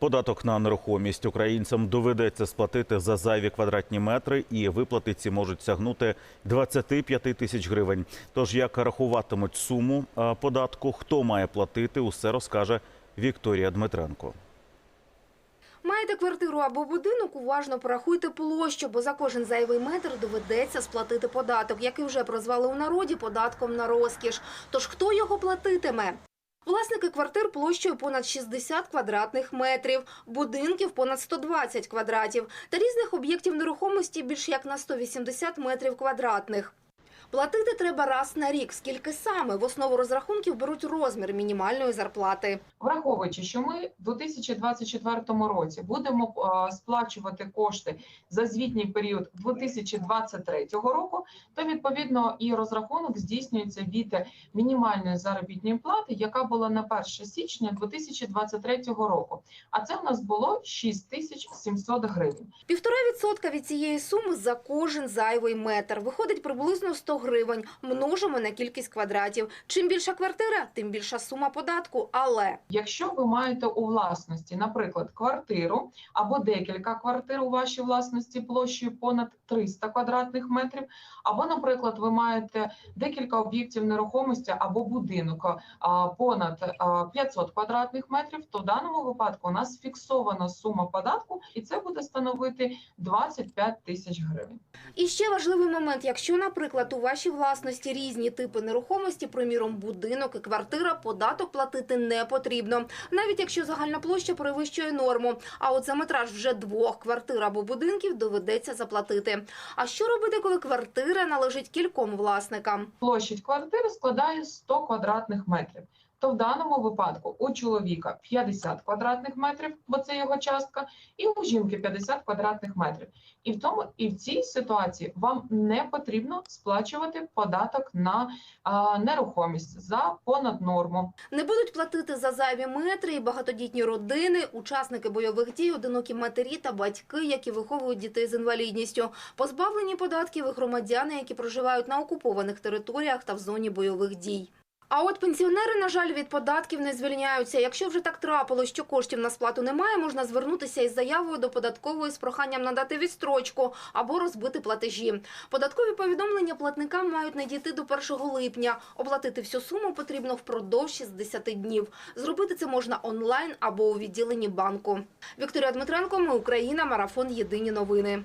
Податок на нерухомість українцям доведеться сплатити за зайві квадратні метри, і виплати ці можуть сягнути 25 тисяч гривень. Тож як рахуватимуть суму е, податку, хто має платити, усе розкаже Вікторія Дмитренко. Маєте квартиру або будинок, уважно порахуйте площу, бо за кожен зайвий метр доведеться сплатити податок, який вже прозвали у народі податком на розкіш. Тож хто його платитиме? Власники квартир площею понад 60 квадратних метрів, будинків понад 120 квадратів та різних об'єктів нерухомості більш як на 180 метрів квадратних. Платити треба раз на рік. Скільки саме в основу розрахунків беруть розмір мінімальної зарплати. Враховуючи, що ми в 2024 році будемо е, сплачувати кошти за звітній період 2023 року, то відповідно і розрахунок здійснюється від мінімальної заробітної плати, яка була на 1 січня 2023 року. А це в нас було 6700 гривень. Півтора відсотка від цієї суми за кожен зайвий метр. Виходить приблизно 100 гривень. Множимо на кількість квадратів. Чим більша квартира, тим більша сума податку. Але Якщо ви маєте у власності, наприклад, квартиру або декілька квартир у вашій власності площею понад 300 квадратних метрів, або, наприклад, ви маєте декілька об'єктів нерухомості або будинок понад а, 500 квадратних метрів, то в даному випадку у нас фіксована сума податку, і це буде становити 25 тисяч гривень. і ще важливий момент: якщо, наприклад, у вашій власності різні типи нерухомості, приміром, будинок і квартира, податок платити не потрібно, навіть якщо загальна площа перевищує норму. А от за метраж вже двох квартир або будинків доведеться заплатити. А що робити, коли квартира належить кільком власникам? Площадь квартири складає 100 квадратних метрів. То в даному випадку у чоловіка 50 квадратних метрів, бо це його частка, і у жінки 50 квадратних метрів. І в тому і в цій ситуації вам не потрібно сплачувати податок на а, нерухомість за понад норму. Не будуть платити за зайві метри і багатодітні родини, учасники бойових дій, одинокі матері та батьки, які виховують дітей з інвалідністю, позбавлені податків і громадяни, які проживають на окупованих територіях та в зоні бойових дій. А от пенсіонери, на жаль, від податків не звільняються. Якщо вже так трапилось, що коштів на сплату немає, можна звернутися із заявою до податкової з проханням надати відстрочку або розбити платежі. Податкові повідомлення платникам мають надійти до 1 липня. Оплатити всю суму потрібно впродовж 60 днів. Зробити це можна онлайн або у відділенні банку. Вікторія Дмитренко, ми Україна, марафон Єдині новини.